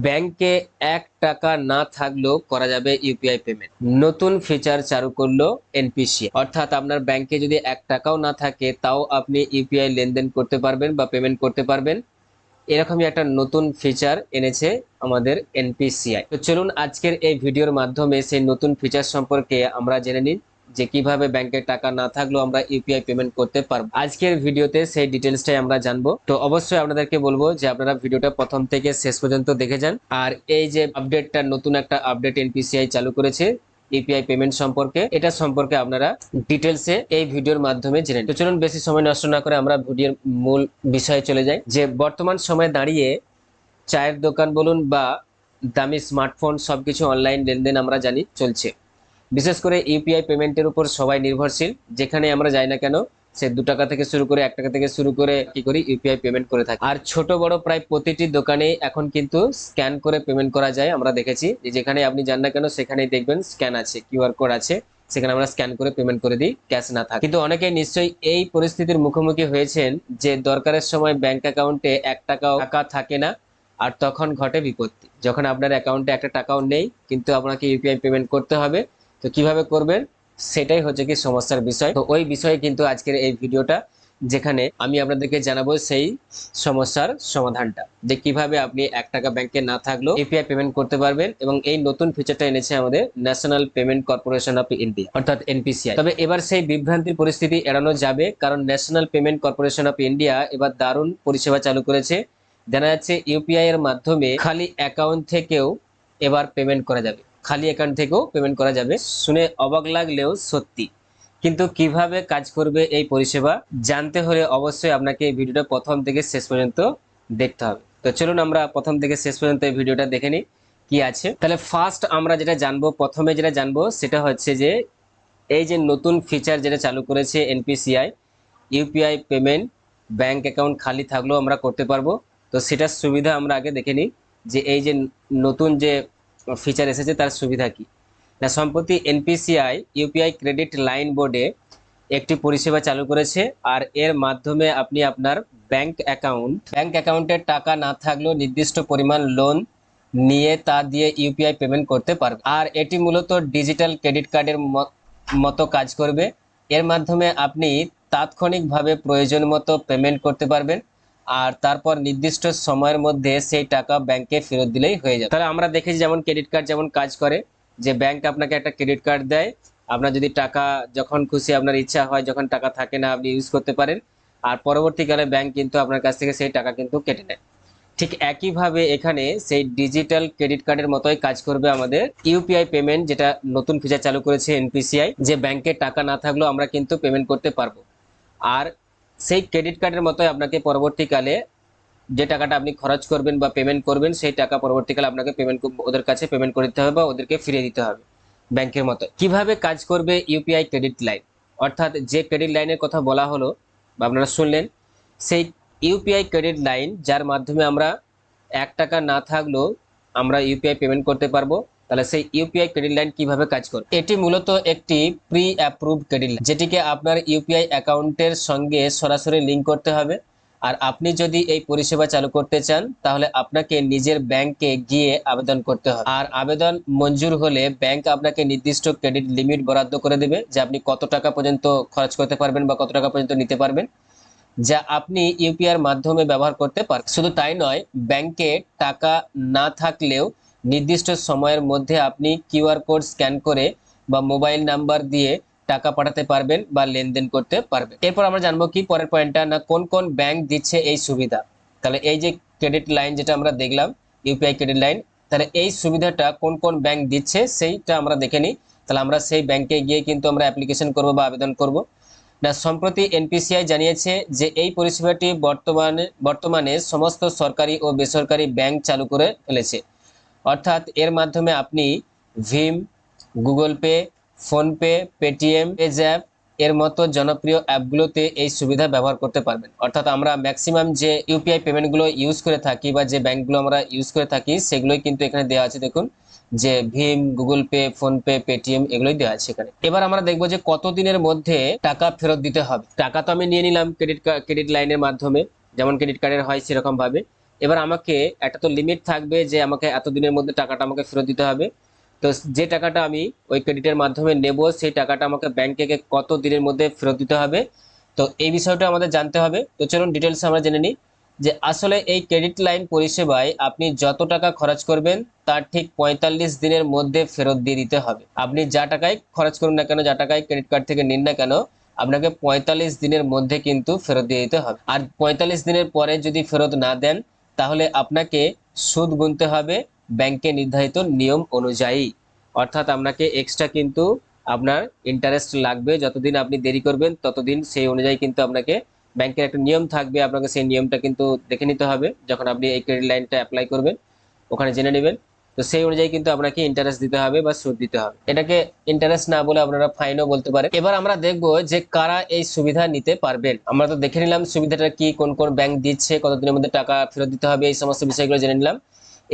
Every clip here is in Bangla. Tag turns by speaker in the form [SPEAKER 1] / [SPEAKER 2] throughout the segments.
[SPEAKER 1] ব্যাংকে এক টাকা না থাকলেও করা যাবে ইউপিআই পেমেন্ট নতুন ফিচার চালু করল এনপিসি অর্থাৎ আপনার ব্যাংকে যদি এক টাকাও না থাকে, তাও আপনি ইউপিআই লেনদেন করতে পারবেন বা পেমেন্ট করতে পারবেন। এরকমই একটা নতুন ফিচার এনেছে আমাদের এনপিসিআই তো চলুন আজকের এই ভিডিওর মাধ্যমে সেই নতুন ফিচার সম্পর্কে আমরা জেনে নিই। যে কীভাবে ব্যাংকে টাকা না থাকলেও আমরা ইউপিআই পেমেন্ট করতে পারব। আজকের ভিডিওতে সেই ডিটেলসটাই আমরা জানব। তো অবশ্যই আপনাদেরকে বলব যে আপনারা ভিডিওটা প্রথম থেকে শেষ পর্যন্ত দেখে যান। আর এই যে আপডেটটা নতুন একটা আপডেট এনপিসিআই চালু করেছে ইউপিআই পেমেন্ট সম্পর্কে, এটা সম্পর্কে আপনারা ডিটেলসে এই ভিডিওর মাধ্যমে জেনে তো চলুন, বেশি সময় নষ্ট না করে আমরা ভিডিওর মূল বিষয়ে চলে যাই। যে বর্তমান সময়ে দাঁড়িয়ে চায়ের দোকান বলুন বা দামি স্মার্টফোন সবকিছু অনলাইন লেনদেন আমরা জানি চলছে। বিশেষ করে ইউপিআই পেমেন্টের উপর সবাই নির্ভরশীল। যেখানে আমরা যাই না কেন, সে দু টাকা থেকে শুরু করে এক টাকা থেকে শুরু করে কি করি, ইউপিআই পেমেন্ট করে থাকি। আর ছোট বড় প্রায় প্রতিটি দোকানে এখন কিন্তু স্ক্যান করে পেমেন্ট করা যায়, আমরা দেখেছি। যেখানে আপনি যান না কেন, সেখানেই দেখবেন স্ক্যান আছে কিউআর কোড আছে, সেখানে আমরা স্ক্যান করে পেমেন্ট করে দিই, ক্যাশ না থাকে। কিন্তু অনেকেই নিশ্চয়ই এই পরিস্থিতির মুখোমুখি হয়েছেন যে দরকারের সময় ব্যাংক অ্যাকাউন্টে এক টাকাও টাকা থাকে না, আর তখন ঘটে বিপত্তি। যখন আপনার অ্যাকাউন্টে একটা টাকাও নেই, কিন্তু আপনাকে ইউপিআই পেমেন্ট করতে হবে তো কীভাবে করবেন? সেটাই হচ্ছে কি সমস্যার বিষয়। তো ওই বিষয়ে কিন্তু আজকের এই ভিডিওটা, যেখানে আমি আপনাদেরকে জানাব সেই সমস্যার সমাধানটা। যে কীভাবে আপনি এক টাকা ব্যাংকে না থাকলেও ইউপিআই পেমেন্ট করতে পারবেন এবং এই নতুন ফিচারটা এনেছে আমাদের National Payment Corporation of India অর্থাৎ এনপিসিআই তবে এবার সেই বিভ্রান্তির পরিস্থিতি এড়ানো যাবে, কারণ National Payment Corporation of India এবার দারুণ পরিষেবা চালু করেছে। জানা যাচ্ছে ইউপিআই এর মাধ্যমে খালি অ্যাকাউন্ট থেকেও এবার পেমেন্ট করা যাবে। খালি অ্যাকাউন্ট থেকেও পেমেন্ট করা যাবে। শুনে অবাক লাগলেও সত্যি। কিন্তু কীভাবে কাজ করবে এই পরিষেবা জানতে হলে অবশ্যই আপনাকে এই ভিডিওটা প্রথম থেকে শেষ পর্যন্ত দেখতে হবে। তো চলুন আমরা প্রথম থেকে শেষ পর্যন্ত এই ভিডিওটা দেখে নিই কি আছে। তাহলে ফার্স্ট আমরা যেটা জানব, প্রথমে যেটা জানব সেটা হচ্ছে যে এই যে নতুন ফিচার যেটা চালু করেছে NPCI UPI payment bank account খালি থাকলেও আমরা করতে পারব। তো সেটার সুবিধা আমরা আগে দেখে নিই যে এই যে নতুন যে ফিচার এসেছে, তার সুবিধা কি? না, সম্প্রতি এনপিসিআই ইউপিআই ক্রেডিট লাইন বোর্ডে একটি পরিষেবা চালু করেছে আর এর মাধ্যমে আপনি আপনার ব্যাংক অ্যাকাউন্ট ব্যাংক অ্যাকাউন্টে টাকা না থাকলেও নির্দিষ্ট পরিমাণ লোন নিয়ে তা দিয়ে ইউপিআই পেমেন্ট করতে পারবে। আর এটি মূলত ডিজিটাল ক্রেডিট কার্ডের মতো কাজ করবে। এর মাধ্যমে আপনি তাৎক্ষণিকভাবে প্রয়োজন মতো পেমেন্ট করতে পারবেন। আর তারপর নির্দিষ্ট সময়ের মধ্যে সেই টাকা ব্যাংকে ফেরত দিলেই হয়ে যাবে। তাহলে আমরা দেখেছি যেমন ক্রেডিট কার্ড যেমন কাজ করে, যে ব্যাংক আপনাকে একটা ক্রেডিট কার্ড দেয়, আপনার যদি টাকা যখন খুশি আপনার ইচ্ছা হয়, যখন টাকা থাকে না আপনি ইউজ করতে পারেন, আর পরবর্তীকালে ব্যাংক কিন্তু আপনার কাছ থেকে সেই টাকা কিন্তু কেটে নেয়। ঠিক একইভাবে এখানে সেই ডিজিটাল ক্রেডিট কার্ডের মতোই কাজ করবে আমাদের ইউপিআই পেমেন্ট যেটা নতুন ফিচার চালু করেছে এনপিসিআই যে ব্যাংকে টাকা না থাকলেও আমরা কিন্তু পেমেন্ট করতে পারব। আর সেই ক্রেডিট কার্ডের মতোই আপনাকে পরবর্তীকালে যে টাকাটা আপনি খরচ করবেন বা পেমেন্ট করবেন, সেই টাকা পরবর্তীকালে আপনাকে পেমেন্ট ওদের কাছে পেমেন্ট করে দিতে হবে বা ওদেরকে ফিরিয়ে দিতে হবে ব্যাংকের মতো। কীভাবে কাজ করবে ইউপিআই ক্রেডিট লাইন অর্থাৎ যে ক্রেডিট লাইনের কথা বলা হলো, বা আপনারা শুনলেন, সেই ইউপিআই ক্রেডিট লাইন যার মাধ্যমে আমরা এক টাকা না থাকলেও আমরা ইউপিআই পেমেন্ট করতে পারব। তাহলে সেই ইউপিআই ক্রেডিট লাইন কীভাবে কাজ করবে এটি মূলত একটি প্রি অ্যাপ্রুভ ক্রেডিট লাইন যেটিকে আপনার ইউপিআই অ্যাকাউন্টের সঙ্গে সরাসরি লিঙ্ক করতে হবে। আর আপনি যদি এই পরিষেবা চালু করতে চান, তাহলে আপনাকে নিজের ব্যাংকে গিয়ে আবেদন করতে হবে। আর আবেদন মঞ্জুর হলে ব্যাংক আপনাকে নির্দিষ্ট ক্রেডিট লিমিট বরাদ্দ করে দেবে, যে আপনি কত টাকা পর্যন্ত খরচ করতে পারবেন বা কত টাকা পর্যন্ত নিতে পারবেন, যা আপনি ইউপিআর মাধ্যমে ব্যবহার করতে পারেন শুধু তাই নয় ব্যাংকে টাকা না থাকলেও নির্দিষ্ট সময়ের মধ্যে আপনি কিউআর কোড স্ক্যান করে বা মোবাইল নাম্বার দিয়ে টাকা পাঠাতে পারবেন বা লেনদেন করতে পারবেন। এরপর আমরা জানব কি পরের পয়েন্টটা, না কোন কোন ব্যাংক দিচ্ছে এই সুবিধা? তাহলে এই যে ক্রেডিট লাইন যেটা আমরা দেখলাম ইউপিআই ক্রেডিট লাইন তাহলে এই সুবিধাটা কোন কোন ব্যাংক দিচ্ছে সেইটা আমরা দেখে নিই। তাহলে আমরা সেই ব্যাংকে গিয়ে কিন্তু আমরা অ্যাপ্লিকেশন করব বা আবেদন করব। না, সম্প্রতি এনপিসিআই জানিয়েছে যে এই পরিষেবাটি বর্তমানে বর্তমানে সমস্ত সরকারি ও বেসরকারি ব্যাংক চালু করে ফেলেছে। অর্থাৎ এর মাধ্যমে আপনি Bhim, Google Pay, PhonePe, Paytm, PayZapp এর মতো জনপ্রিয় অ্যাপগুলোতে এই সুবিধা ব্যবহার করতে পারবেন। অর্থাৎ আমরা ম্যাক্সিমাম যে ইউপিআই পেমেন্টগুলো ইউজ করে থাকি বা যে ব্যাংকগুলো আমরা ইউজ করে থাকি, সেগুলোই কিন্তু এখানে দেওয়া আছে। দেখুন, যে Bhim, Google Pay, PhonePe, Paytm এগুলোই দেওয়া আছে এখানে। এবার আমরা দেখব যে কত দিনের মধ্যে টাকা ফেরত দিতে হবে। টাকা তো আমি নিয়ে নিলাম ক্রেডিট ক্রেডিট লাইনের মাধ্যমে, যেমন ক্রেডিট কার্ডের হয় সেরকম ভাবে এবার আমাকে একটা তো লিমিট থাকবে যে আমাকে এত দিনের মধ্যে টাকাটা আমাকে ফেরত দিতে হবে। তো যে টাকাটা আমি ওই ক্রেডিটের মাধ্যমে নেব, সেই টাকাটা আমাকে ব্যাংকে কত দিনের মধ্যে ফেরত দিতে হবে? তো এই বিষয়টা আমাদের জানতে হবে। তো চলুন ডিটেলস আমরা জেনে নিই। যে আসলে এই ক্রেডিট লাইন পরিষেবায় আপনি যত টাকা খরচ করবেন, তার ঠিক পঁয়তাল্লিশ দিনের মধ্যে ফেরত দিয়ে দিতে হবে। আপনি যা টাকায় খরচ করুন না কেন, যা টাকায় ক্রেডিট কার্ড থেকে নিন না কেন, আপনাকে পঁয়তাল্লিশ দিনের মধ্যে কিন্তু ফেরত দিয়ে দিতে হবে। আর পঁয়তাল্লিশ দিনের পরে যদি ফেরত না দেন তাহলে আপনাকে সুদ গুনতে হবে ব্যাংকে নির্ধারিত নিয়ম অনুযায়ী। অর্থাৎ আপনাকে এক্সট্রা কিন্তু আপনার ইন্টারেস্ট লাগবে। যতদিন আপনি দেরি করবেন, ততদিন সেই অনুযায়ী কিন্তু আপনাকে ব্যাংকের একটা নিয়ম থাকবে। আপনাকে সেই নিয়মটা কিন্তু দেখে নিতে হবে যখন আপনি এই ক্রেডিট লাইনটা অ্যাপ্লাই করবেন। ওখানে জেনে নেবেন। তো সেই অনুযায়ী কিন্তু আপনাকে ইন্টারেস্ট দিতে হবে বা সুদ দিতে হবে। এটাকে ইন্টারেস্ট না বলে আপনারা ফাইনও বলতে পারেন। এবার আমরা দেখব যে কারা এই সুবিধা নিতে পারবেন। আমরা তো দেখে নিলাম সুবিধাটা কি, কোন কোন ব্যাংক দিচ্ছে, কতদিনের মধ্যে টাকা ফেরত দিতে হবে, এই সমস্ত বিষয়গুলো জেনে নিলাম।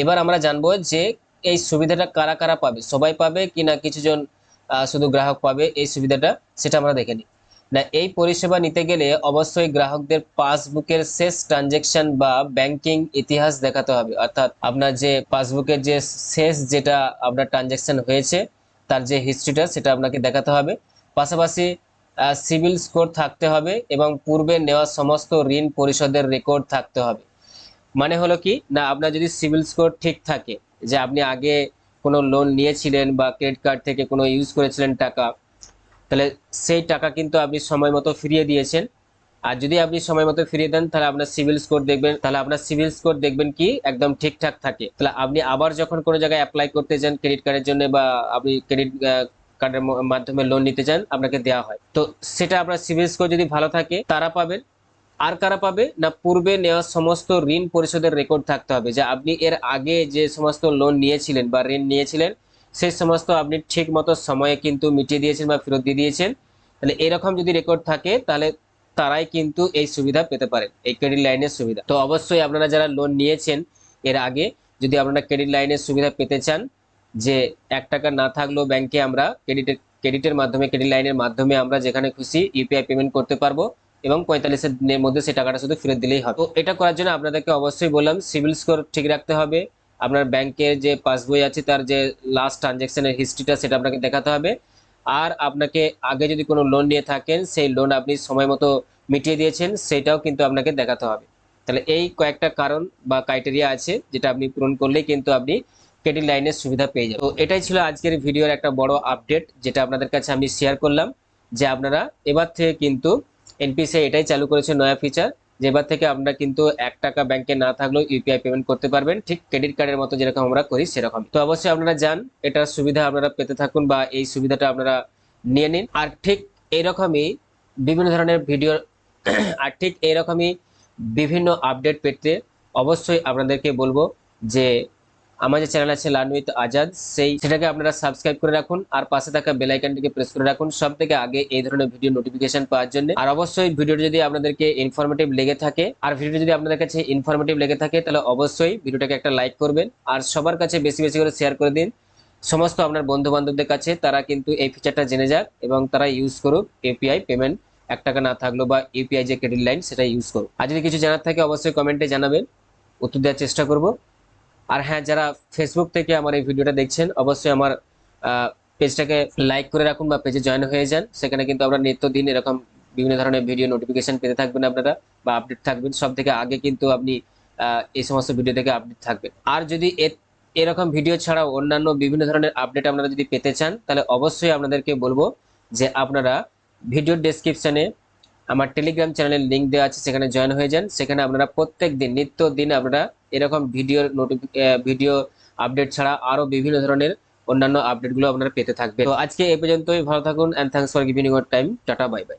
[SPEAKER 1] এবার আমরা জানব যে এই সুবিধাটা কারা কারা পাবে? সবাই পাবে কি না কিছুজন শুধু গ্রাহক পাবে এই সুবিধাটা, সেটা আমরা দেখে নিই। না, এই পরিষেবা নিতে গেলে অবশ্যই গ্রাহকদের পাসবুকের শেষ ট্রানজেকশন বা ব্যাংকিং ইতিহাস দেখাতে হবে। অর্থাৎ আপনার যে পাসবুকের যে শেষ যেটা আপনার ট্রানজেকশন হয়েছে, তার যে হিস্ট্রিটা সেটা আপনাকে দেখাতে হবে। পাশাপাশি সিভিল স্কোর থাকতে হবে এবং পূর্বে নেওয়া সমস্ত ঋণ পরিশোধের রেকর্ড থাকতে হবে। মানে হলো কি? না, আপনার যদি সিভিল স্কোর ঠিক থাকে যে আপনি আগে কোনো লোন নিয়েছিলেন বা ক্রেডিট কার্ড থেকে কোনো ইউজ করেছিলেন টাকা তাহলে সেই টাকা কিন্তু আপনি সময় মতো ফিরিয়ে দিয়েছেন। আর যদি আপনি সময় মতো ফিরিয়ে দেন, তাহলে আপনার সিভিল স্কোর দেখবেন, তাহলে আপনার সিভিল স্কোর দেখবেন কি একদম ঠিকঠাক থাকে। তাহলে আপনি আবার যখন কোনো জায়গায় অ্যাপ্লাই করতে চান ক্রেডিট কার্ডের জন্য বা আপনি ক্রেডিট কার্ডের মাধ্যমে লোন নিতে চান আপনাকে দেওয়া হয়। তো সেটা আপনার সিভিল স্কোর যদি ভালো থাকে, তারা পাবেন। আর কারা পাবে? না, পূর্বে নেওয়া সমস্ত ঋণ পরিশোধের রেকর্ড থাকতে হবে। যে আপনি এর আগে যে সমস্ত লোন নিয়েছিলেন বা ঋণ নিয়েছিলেন সেই সমস্ত আপনি ঠিক মতো সময়ে কিন্তু মিটিয়ে দিয়েছেন বা ফেরত দিয়ে দিয়েছেন। তাহলে এরকম যদি রেকর্ড থাকে, তাহলে তারাই কিন্তু এই সুবিধা পেতে পারেন এই ক্রেডিট লাইনের সুবিধা। তো অবশ্যই আপনারা যারা লোন নিয়েছেন এর আগে, যদি আপনারা ক্রেডিট লাইনের সুবিধা পেতে চান, যে এক টাকা না থাকলেও ব্যাংকে আমরা ক্রেডিটের ক্রেডিটের মাধ্যমে ক্রেডিট লাইনের মাধ্যমে আমরা যেখানে খুশি ইউপিআই পেমেন্ট করতে পারব এবং পঁয়তাল্লিশের দিনের মধ্যে সেই টাকাটা শুধু ফেরত দিলেই হবে। তো এটা করার জন্য আপনাদেরকে অবশ্যই বললাম সিভিল স্কোর ঠিক রাখতে হবে আপনার ব্যাংকের যে পাসবই আছে, তার যে লাস্ট ট্রানজ্যাকশনের হিস্ট্রিটা সেটা আপনাকে দেখাতে হবে। আর আপনাকে আগে যদি কোনো লোন নিয়ে থাকেন, সেই লোন আপনি সময় মতো মিটিয়ে দিয়েছেন, সেটাও কিন্তু আপনাকে দেখাতে হবে। তাহলে এই কয়েকটা কারণ বা ক্রাইটেরিয়া আছে, যেটা আপনি পূরণ করলেই কিন্তু আপনি ক্রেডিট লাইনের সুবিধা পেয়ে যাবেন। তো এটাই ছিল আজকের ভিডিওর একটা বড় আপডেট যেটা আপনাদের কাছে আমি শেয়ার করলাম, যে আপনারা এবার থেকে কিন্তু এনপিসি এটাই চালু করেছে, নয়া ফিচার যে এবার থেকে আমরা কিন্তু এক টাকা ব্যাংকে না থাকলেও ইউপিআই পেমেন্ট করতে পারবেন। ঠিক ক্রেডিট কার্ডের মতো যেরকম আমরা করি সেরকম। তো অবশ্যই আপনারা যান এটার সুবিধা আপনারা পেতে থাকুন বা এই সুবিধাটা আপনারা নিয়ে নিন। আর ঠিক এইরকমই বিভিন্ন ধরনের ভিডিও আর ঠিক এইরকমই বিভিন্ন আপডেট পেতে অবশ্যই আপনাদেরকে বলব যে আমার যে চ্যানেল আছে লার্ন উইথ আজাদ সেই সেটাকে আপনারা সাবস্ক্রাইব করে রাখুন আর পাশে থাকা বেল আইকনটিকে প্রেস করে রাখুন সব থেকে আগে এই ধরনের ভিডিও নোটিফিকেশন পাওয়ার জন্য। আর অবশ্যই ভিডিওটি যদি আপনাদেরকে ইনফরমেটিভ লেগে থাকে, আর ভিডিওটি যদি আপনাদের কাছে ইনফরমেটিভ লেগে থাকে, তাহলে অবশ্যই ভিডিওটাকে একটা লাইক করবেন আর সবার কাছে বেশি বেশি করে শেয়ার করে দিন। সমস্ত আপনার বন্ধু বান্ধবদের কাছে তারা কিন্তু এই ফিচারটা জেনে যাক এবং তারা ইউজ করুক এপিআই পেমেন্ট এক টাকা না থাকল বা ইউপিআই যে ক্রেডিট লাইন সেটা ইউজ করুক। আর যদি কিছু জানার থাকে, অবশ্যই কমেন্টে জানাবেন। উত্তর দেওয়ার চেষ্টা করব। আর হ্যাঁ যারা ফেসবুক থেকে আমার এই ভিডিওটা দেখছেন, অবশ্যই আমার পেজটাকে লাইক করে রাখুন বা পেজে জয়েন হয়ে যান। সেখানে কিন্তু আমরা নিত্যদিন এরকম বিভিন্ন ধরনের ভিডিও নোটিফিকেশন পেতে থাকবেন আপনারা বা আপডেট থাকবেন। সব থেকে আগে কিন্তু আপনি এই সমস্ত ভিডিও থেকে আপডেট থাকবেন। আর যদি এরকম ভিডিও ছাড়াও অন্যান্য বিভিন্ন ধরনের আপডেট আপনারা যদি পেতে চান, তাহলে অবশ্যই আপনাদেরকে বলব যে আপনারা ভিডিও ডেসক্রিপশনে আমার টেলিগ্রাম চ্যানেলের লিঙ্ক দেওয়া আছে, সেখানে জয়েন হয়ে যান। সেখানে আপনারা প্রত্যেক দিন নিত্য দিন আপনারা এরকম ভিডিওর ভিডিও আপডেট ছাড়া আরও বিভিন্ন ধরনের অন্যান্য আপডেটগুলো আপনারা পেতে থাকবে তো আজকে এই পর্যন্তই, ভালো থাকুন and thanks for giving your time tata bye bye